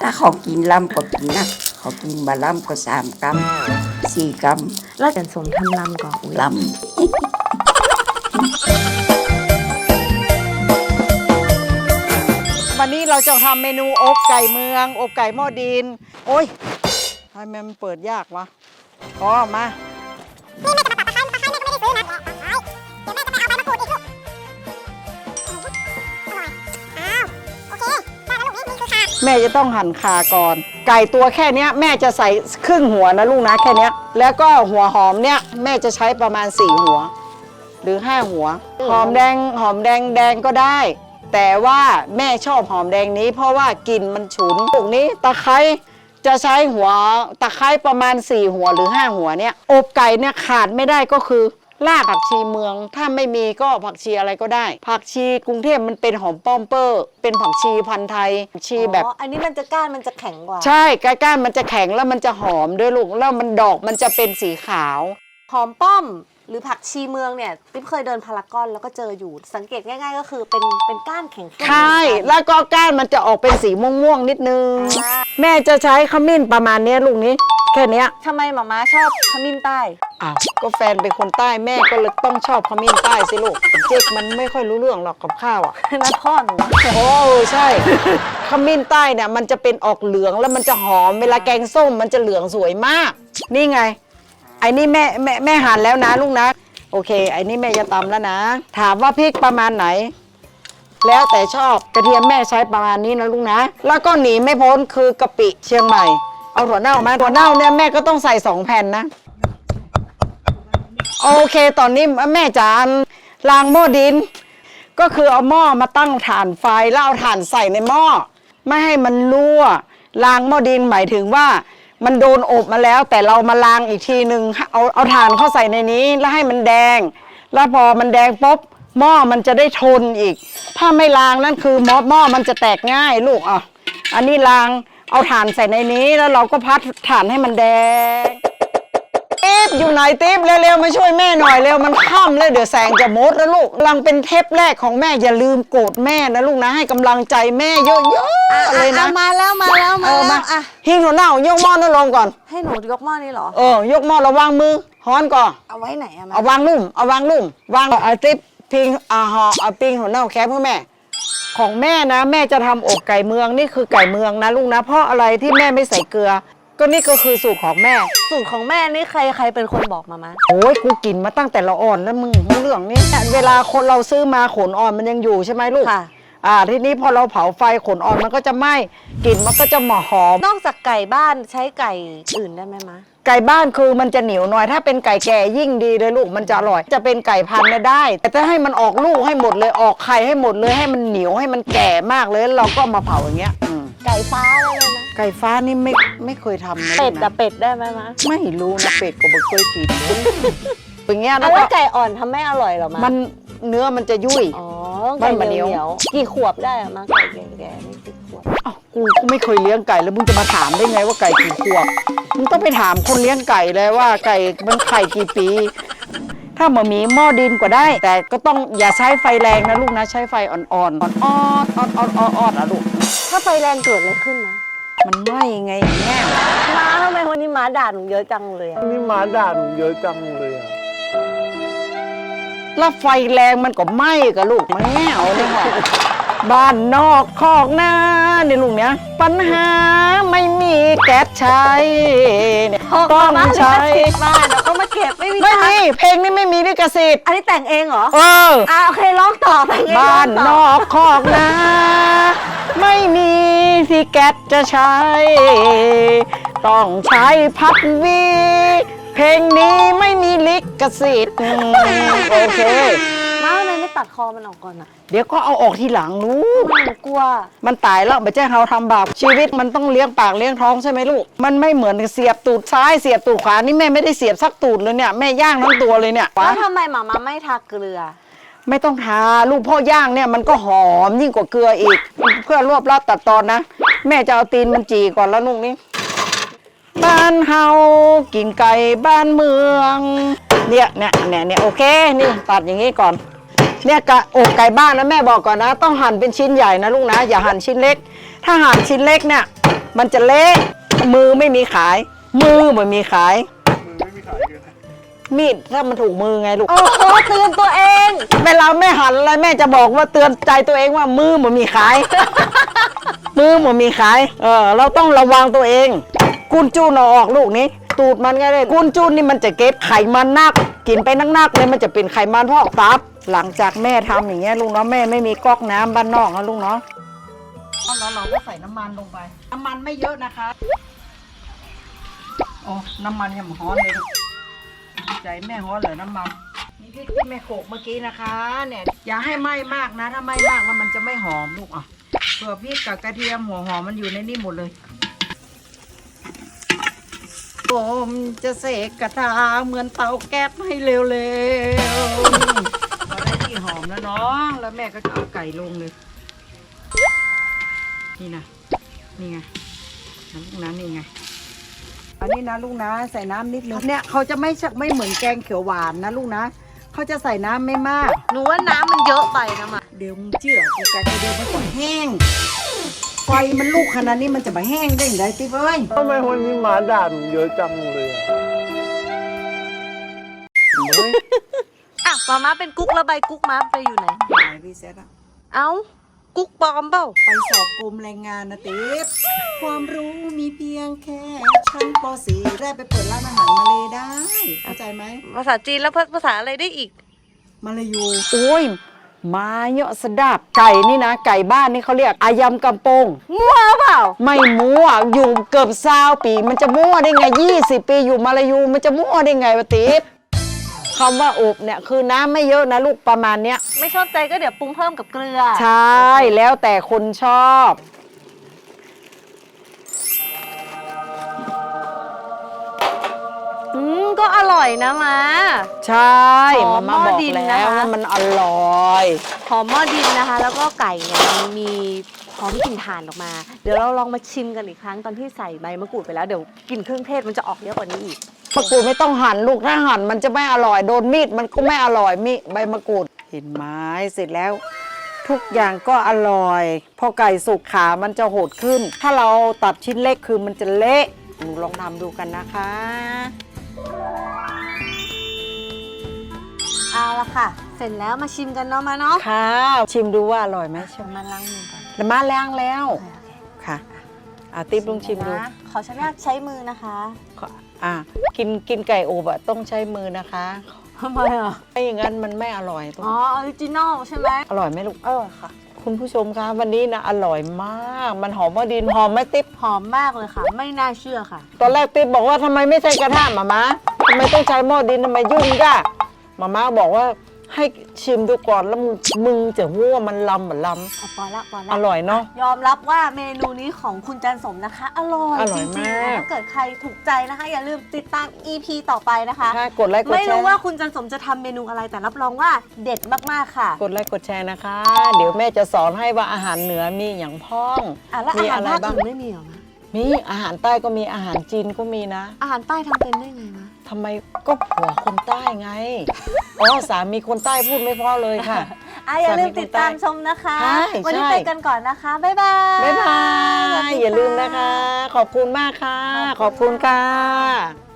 ถ้าเขากินล่ำก็กินนะเขากินบะล่ำก็สามกรัมสี่กรัมแล้วกันสมทำลำก่อนอุ๊ยลวันนี้เราจะทำเมนูอบไก่เมือง อบไก่หม้อดิน โอ้ยทำไมมันเปิดยากวะอ๋อมา แม่จะต้องหั่นขาก่อน ไก่ตัวแค่นี้แม่จะใส่ครึ่งหัวนะลูกนะแค่นี้แล้วก็หัวหอมเนี่ยแม่จะใช้ประมาณสี่หัว หรือห้าหัว หอมแดงหอมแดงแดงก็ได้ แต่ว่าแม่ชอบหอมแดงนี้ เพราะว่ากลิ่นมันฉุนพวกนี้ตะไคร้จะใช้หัวตะไคร้ประมาณ 4 หัวหรือ 5 หัวเนี่ยอบไก่เนี่ยขาดไม่ได้ก็คือ รากผักชีเมือง ถ้าไม่มีก็ผักชีอะไรก็ได้ ผักชีกรุงเทพมันเป็นหอมป้อมเปอร์ เป็นผักชีพันธุ์ไทยผักชีแบบ อ๋ออันนี้มันจะก้านมันจะแข็งกว่า ใช่ก้านๆมันจะแข็งแล้วมันจะหอมด้วยลูกแล้วมันดอกมันจะเป็นสีขาว หอมป้อมหรือผักชีเมืองเนี่ยติ๊บเคยเดินพารากอนแล้วก็เจออยู่สังเกตง่าย ๆ ก็คือเป็นเป็นก้านแข็งๆใช่แล้วก็ก้านมันจะออกเป็นสีม่วงๆนิดนึง อ่า แม่จะใช้ขมิ้นประมาณเนี้ยลูกนี้ แค่เนี้ย ทำไมหมาม้าชอบขมิ้นใต้ อ้าวก็แฟนเป็นคนใต้แม่ก็เลยต้องชอบขมิ้นใต้สิลูกเจ๊กมันไม่ค่อยรู้เรื่องหรอกกับข้าวอะนะพ่อหนูโอ้ใช่ ขมิ้นใต้เนี่ยมันจะเป็นออกเหลืองแล้วมันจะหอมเวลาแกงส้มมันจะเหลืองสวยมาก นี่ไง ไอ้นี่แม่แม่แม่หั่นแล้วนะลูกนะ โอเค ไอ้นี่แม่จะตำแล้วนะ ถามว่าพริกประมาณไหน แล้วแต่ชอบกระเทียมแม่ใช้ประมาณนี้นะลูกนะ แล้วก็หนีไม่พ้นคือกะปิเชียงใหม่ เอาถั่วเน่ามาถั่วเน่าเนี่ยแม่ก็ต้องใส่สองแผ่นนะ โอเคตอนนี้แม่จานล้างหม้อดิน ก็คือเอาหม้อมาตั้งถ่านไฟแล้วเอาถ่านใส่ในหม้อไม่ให้มันรั่วล้างหม้อดินหมายถึงว่า มันโดนอบมาแล้ว แต่เรามาล้างอีกทีหนึ่งเอาเอาถ่านเข้าใส่ในนี้ แล้วให้มันแดง แล้วพอมันแดงปุ๊บหม้อมันจะได้ทนอีก ถ้าไม่ล้างนั่นคือหม้อหม้อมันจะแตกง่ายลูกอะอันนี้ล้างเอาถ่านใส่ในนี้แล้วเราก็พัดถ่านให้มันแดง ติ๊บอยู่ไหนติ๊บเร็วๆมาช่วยแม่หน่อยเร็วมันค่ำแล้วเดี๋ยวแสงจะมดแล้วลูกกำลังเป็นเทปแรกของแม่อย่าลืมโกรธแม่นะลูกนะให้กำลังใจแม่เยอะๆเลยนะอ่มาแล้วมาแล้วเอมาอแล้มาวอะหิ้งหัวเน่ายกหม้อนั่นลงก่อน ให้หนูยกหม้อนี้เหรอ เออยกหม้อระวางมือฮ้อนก่อน เอาไว้ไหนอะมาเอาวางลุ่มเอาวางลุ่มวางเอาติ๊บพิงอ่าหอเอาปิงหัวเน่าแคบเพื่อแม่ ของแม่นะ แม่จะทำอกไก่เมืองนี่คือไก่เมืองนะลูกนะเพราะอะไรที่แม่ไม่ใส่เกลือ ก็นี่ก็คือสูตรของแม่ สูตรของแม่นี่ใครใครเป็นคนบอกมามาโอ้ยกูกินมาตั้งแต่เราอ่อนแล้วมึงเรื่องนี้เวลาคนเราซื้อมาขนอ่อนมันยังอยู่ใช่ไหมลูกค่ะ อ่าทีนี้พอเราเผาไฟขนอ่อนมันก็จะไหม้กลิ่นมันก็จะหมอหอม นอกจากไก่บ้านใช้ไก่อื่นได้ไหมมะ ไก่บ้านคือมันจะเหนียวหน่อย ถ้าเป็นไก่แก่ยิ่งดีเลยลูกมันจะอร่อย จะเป็นไก่พันธุ์เนี่ยได้ แต่ถ้าให้มันออกลูกให้หมดเลยออกไข่ให้หมดเลยให้มันเหนียวให้มันแก่มากเลยแล้วเราก็เอามาเผาอย่างเงี้ยอืม ไก่ฟ้าได้ไหมมะ ไก่ฟ้านี่ไม่ไม่เคยทำนะเป็ดลูกอะนะเป็ดได้ไหมมะไม่รู้นะเป็ดก็ไม่เคยกินอย่างเงี้ยแล้แล้ววก็ไก่อ่อนทำไม่อร่อยเหรอมะมันเนื้อมันจะยุ่ย อ๋อมัไก่นเหมันเหนีนียยววกี่ขวบได้อะมะไก่แก่ๆนี่กี่ขวบอ้าวกูก็ไม่เคยเลี้ยงไก่แล้วมึงจะมาถามได้ไงว่าไก่กี่ขวบมึงต้องไปถามคนเลี้ยงไก่เลยว่าไก่มันไข่กี่ปี ถ้าหมามีหม้อดินก็ได้ แต่ก็ต้องอย่าใช้ไฟแรงนะลูกนะใช้ไฟอ่อนๆอ่อนๆอ่อนๆอ่อนๆอ่อนๆอะลูก ถ้าไฟแรงเกิดอะไรขึ้นมะ มันไหม้ไงอย่างเงี้ยม้าทำไมวันนี้ม้าด่าหนูเยอะจังเลยอะนี่หมาด่าหนูเยอะจังเลยอะแล้วไฟแรงมันก็ไหม้กับลูกมันแง่วเลยค่ะบ้านนอกคอกหน้าเนี่ยลูกเนี้ยปัญหาไม่มีแก๊สใช้เนี่ยต้องม้าลิใช้ขสิทธิ์มาแล้วก็มาเก็บไม่มีไม่ตังมีค์เพลงนี้ไม่มีลิขสิทธิ์อันนี้แต่งเองเหรอเออ อ่าโอเคร้องต่อไปไงบ้านร้งนต่อกคอกนา ไม่มีที่แก๊สจะใช้ ต้องใช้พัดวี เพลงนี้ไม่มีลิขสิทธิ์โอเคม้าทำไมไม่ตัดคอมันออกก่อนอะเดี๋ยวก็เอาออกทีหลังลูกไม่หนูกลัว มันตายแล้วไม่ใช่เราทำบาปชีวิตมันต้องเลี้ยงปากเลี้ยงท้องใช่ไหมลูก มันไม่เหมือนเสียบตูดซ้ายเสียบตูดขวานี่แม่ไม่ได้เสียบสักตูดเลยเนี่ยแม่ย่างทั้งตัวเลยเนี่ย แล้วทำไมหมามาไม่ทาเกลือ ไม่ต้องทาลูกพ่อย่างเนี่ยมันก็หอมยิ่งกว่าเกลืออีก เพื่อรวบรัดตัดตอนนะ แม่จะเอาตีนมันจีก่อนแล้วลูกนี้ บ้านเฮากินไก่บ้านเมืองเนี่ยเนี่ยเนี่ยเนี่ยโอเคนี่ตัดอย่างนี้ก่อนเนี่ยกะอกไก่บ้านนะแม่บอกก่อนนะ ต้องหั่นเป็นชิ้นใหญ่นะลูกนะ อย่าหั่นชิ้นเล็ก ถ้าหั่นชิ้นเล็กเนี่ย มันจะเละมือไม่มีขาย มือไม่มีขาย มีดถ้ามันถูกมือไงลูก โอ้โหเตือนตัวเอง เวลาแม่หันอะไรแม่จะบอกว่าเตือนใจตัวเองว่ามือมันมีขาย มือมันมีขาย เออ เราต้องระวังตัวเอง กุนจูนเอาออกลูกนี้ ตูดมันไงเลยกุนจูนนี่มันจะเก็บไขมันนัก กินไปนักๆเลยมันจะเป็นไขมันพอกตับ หลังจากแม่ทำอย่างเงี้ยลุงเนาะแม่ไม่มีก๊อกน้ำบ้านนอกนะลุงเนาะเราเราก็ใส่น้ำมันลงไป น้ำมันไม่เยอะนะคะ โอ้ น้ำมันยังฮ้อนเลยลูก ใจแม่ฮ้อนเหรอน้ำมันนี่พริกที่แม่โขลกเมื่อกี้นะคะเนี่ยอย่าให้ไหม้มากนะ ถ้าไหม้มากแล้วมันจะไม่หอมลูกอะเผื่อพริกกับกระเทียมหัวหอมมันอยู่ในนี่หมดเลยผมจะเสกกระทะเหมือนเตาแก๊สให้เร็วๆพอได้ที่หอมแล้วเนาะแล้วแม่ก็จะเอาไก่ลงเลย นี่นะนี่ไงน้ำลูกน้ำนี่ไง อันนี้นะลูกนะใส่น้ำนิดนึงเนี่ยเขาจะไม่ใช่ไม่เหมือนแกงเขียวหวานนะลูกนะเขาจะใส่น้ำไม่มาก หนูว่าน้ำมันเยอะไปนะมาเดี๋ยวมึงเชื่อกูกันเดี๋ยวมันก็แห้ง ไฟมันลุกขนาดนี้มันจะมาแห้งได้ยังไงติ๊บเอ้ยทำไมวันนี้หมาด่าหนูเยอะจังเลยอะเฮ้ยอะมาม่าเป็นกุ๊กแล้วใบกุ๊กม้าไปอยู่ไหน หายรีเซ็ตอะเอ้า กุ๊กปลอมเปล่าไปสอบกรมแรงงานนะติ๊บความรู้มีเพียงแค่ชั้นป .4 ได้ไปเปิดร้านอาหารมาเลยได้ เข้าใจไหมภาษาจีนแล้วภาษาอะไรได้อีก มาลายู โอ้ยมาเยอะสดับไก่นี่นะ ไก่บ้านนี่เขาเรียกอายำกำปงมั่วเปล่า ไม่มั่วอยู่เกือบซาวปี มันจะมั่วได้ไงยี่สิบปีอยู่มาลายูมันจะมั่วได้ไงวะติ๊บ คำว่าอบเนี่ยคือน้ำไม่เยอะนะลูกประมาณเนี้ยไม่ชอบใจก็เดี๋ยวปรุงเพิ่มกับเกลือใช่แล้วแต่คนชอบ ก็อร่อยนะมา ใช่หอมามม่าหม้อบอกดินแล้วนะคะ ว่ามันอร่อย หอมหม้อดินนะคะ แล้วก็ไก่เนี่ยมันมีหอมกลิ่นถ่านออกมา เดี๋ยวเราลองมาชิมกันอีกครั้งตอนที่ใส่ใบมะกรูดไปแล้วเดี๋ยวกลิ่นเครื่องเทศมันจะออกเยอะกว่านี้อีก มะกรูดไม่ต้องหั่นลูกถ้าหั่นมันจะไม่อร่อยโดนมีดมันก็ไม่อร่อยมีใบมะกรูดเห็นไหมเสร็จแล้ว ทุกอย่างก็อร่อย พอไก่สุกขามันจะโหดขึ้น ถ้าเราตัดชิ้นเล็กคือมันจะเละหนูลองทำดูกันนะคะ เอาละค่ะ เสร็จแล้วมาชิมกันเนาะมาเนาะค่ะ ชิมดูว่าอร่อยไหมชิมมาล้างมือก่อนแล้วมาล้างแล้วค่ะอาติ๊บลองชิมดูนะขออนุญาตใช้มือนะคะขออะกินกินไก่อบอะต้องใช้มือนะคะทำไมอะไม่อย่างนั้นมันไม่อร่อยอ๋อออริจินอลใช่ไหมอร่อยไหมลูกเออค่ะ คุณผู้ชมคะวันนี้นะอร่อยมาก มันหอมมะดินหอมไหมติ๊บหอมมากเลยค่ะ ไม่น่าเชื่อค่ะ ตอนแรกติ๊บบอกว่าทำไมไม่ใช้กระทะหมาม้าทำไมต้องใช้หม้อดินทำไมยุ่งยากหมาม้าบอกว่า ให้ชิมดูก่อนแล้วมึงมึงจะรู้ว่ามันลำเหมือนลเอาปอละปอำละอร่อยเนาะ ยอมรับว่าเมนูนี้ของคุณจันสมนะคะ อร่อยอร่จอยริงมากๆนะถ้าเกิดใครถูกใจนะคะ อย่าลืมติดตาม EP ต่อไปนะคะค่ะกดไลค์กดไม่แชรู้ร์ว่าคุณจันสมจะทำเมนูอะไรแต่รับรองว่าเด็ดมากๆค่ะกดไลค์กดแชร์นะคะ เดี๋ยวแม่จะสอนให้ว่าอาหารเหนือมีอย่างพ้อง อะแล้วอามีหารอะไรภาคบ้าง อื่นไม่มีเหรอมะ มีอาหารใต้ก็มีอาหารจีนก็มีนะอาหารใต้ทำเป็นได้ไงมะทำไมก็ผัวคนใต้ไงอ๋อสามีคนใต้พูดไม่เพราะเลยค่ะ อะอย่าลืมสามีคนติดตามชมนะคะ ใช่วันนี้ใช่ ไปกันก่อนนะคะ บ๊ายบาย บ๊ายบาสวัสยดีอย่าลืมค่นะคะ ขอบคุณมากค่ะ ขอบคุณค่ะ